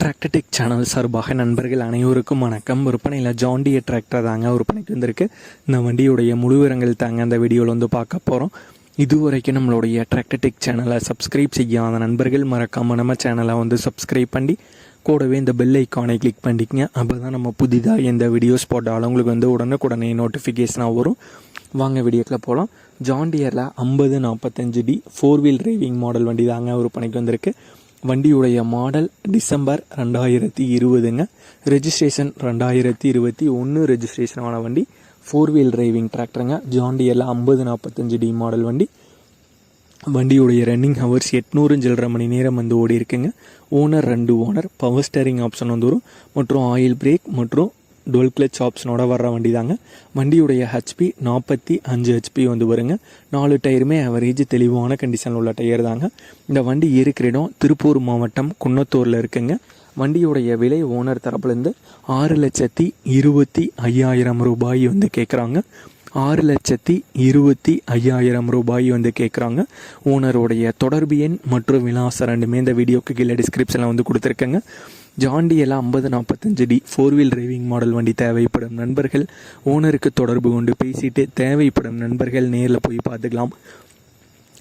Tractor Tech channel சார்பாக நண்பர்கள் அனைவருக்கும் வணக்கம். விற்பனையில் ஜாண்டிய டிராக்டர் தாங்க விற்பனைக்கு வந்திருக்கு. இந்த வண்டியுடைய முழுவிரங்கள் தாங்க அந்த வீடியோவில் வந்து பார்க்க போகிறோம் இதுவரைக்கும் நம்மளுடைய டிராக்டர்டெக் சேனலை சப்ஸ்கிரைப் செய்யாத நண்பர்கள் மறக்காமல் நம்ம சேனலை வந்து சப்ஸ்கிரைப் பண்ணி கூடவே இந்த பெல் ஐக்கானை கிளிக் பண்ணிக்கங்க அப்போ தான் நம்ம புதிதாக எந்த வீடியோஸ் போட்டாலும் உங்களுக்கு வந்து உடனுக்குடனே நோட்டிஃபிகேஷனாக வரும். வாங்க வீடியோக்கில் போகலாம் ஜாண்டியரில் ஐம்பது நாற்பத்தஞ்சு D four wheel driving model வண்டி தாங்க விற்பனைக்கு வந்திருக்கு. வண்டியுடைய மாடல் டிசம்பர் ரெண்டாயிரத்தி இருபதுங்க. ரெஜிஸ்ட்ரேஷன் ரெண்டாயிரத்தி இருபத்தி ஒன்று ரெஜிஸ்ட்ரேஷனான வண்டி. ஃபோர் வீல் டிரைவிங் டிராக்டருங்க ஜாண்டியரில் ஐம்பது நாற்பத்தஞ்சு டி மாடல் வண்டி. வண்டியுடைய ரன்னிங் ஹவர்ஸ் எட்நூறு சில்லரை மணி நேரம் வந்து ஓடி இருக்குங்க ஓனர் ரெண்டு ஓனர் பவர் ஸ்டேரிங் ஆப்ஷன் வந்து வரும். மற்றும் ஆயில் பிரேக் மற்றும் டுவெல் கிளச் ஆப்ஷனோட வர்ற வண்டி தாங்க வண்டியுடைய ஹெச்பி நாற்பத்தி அஞ்சு ஹெச்பி வந்து வருங்க. நாலு டயருமே அவரேஜ் தெளிவான கண்டிஷனில் உள்ள டயர் தாங்க. இந்த வண்டி இருக்கிற இடம் திருப்பூர் மாவட்டம் குன்னத்தூரில் இருக்குங்க. வண்டியுடைய விலை ஓனர் தரப்புலேருந்து ஆறு லட்சத்தி இருபத்தி ஐயாயிரம் ரூபாய் வந்து கேட்குறாங்க ஆறு லட்சத்தி இருபத்தி ஐயாயிரம் ரூபாய் வந்து கேட்குறாங்க ஓனருடைய தொடர்பு எண் மற்றும் விலாசம் ரெண்டுமே இந்த வீடியோக்கு கீழே டிஸ்கிரிப்ஷனில் வந்து கொடுத்துருக்கேங்க. ஜாண்டியெல்லாம் ஐம்பது நாற்பத்தஞ்சு D four wheel driving model வண்டி தேவைப்படும் நண்பர்கள். ஓனருக்கு தொடர்பு கொண்டு பேசிட்டு தேவைப்படும் நண்பர்கள் நேரில் போய் பார்த்துக்கலாம்.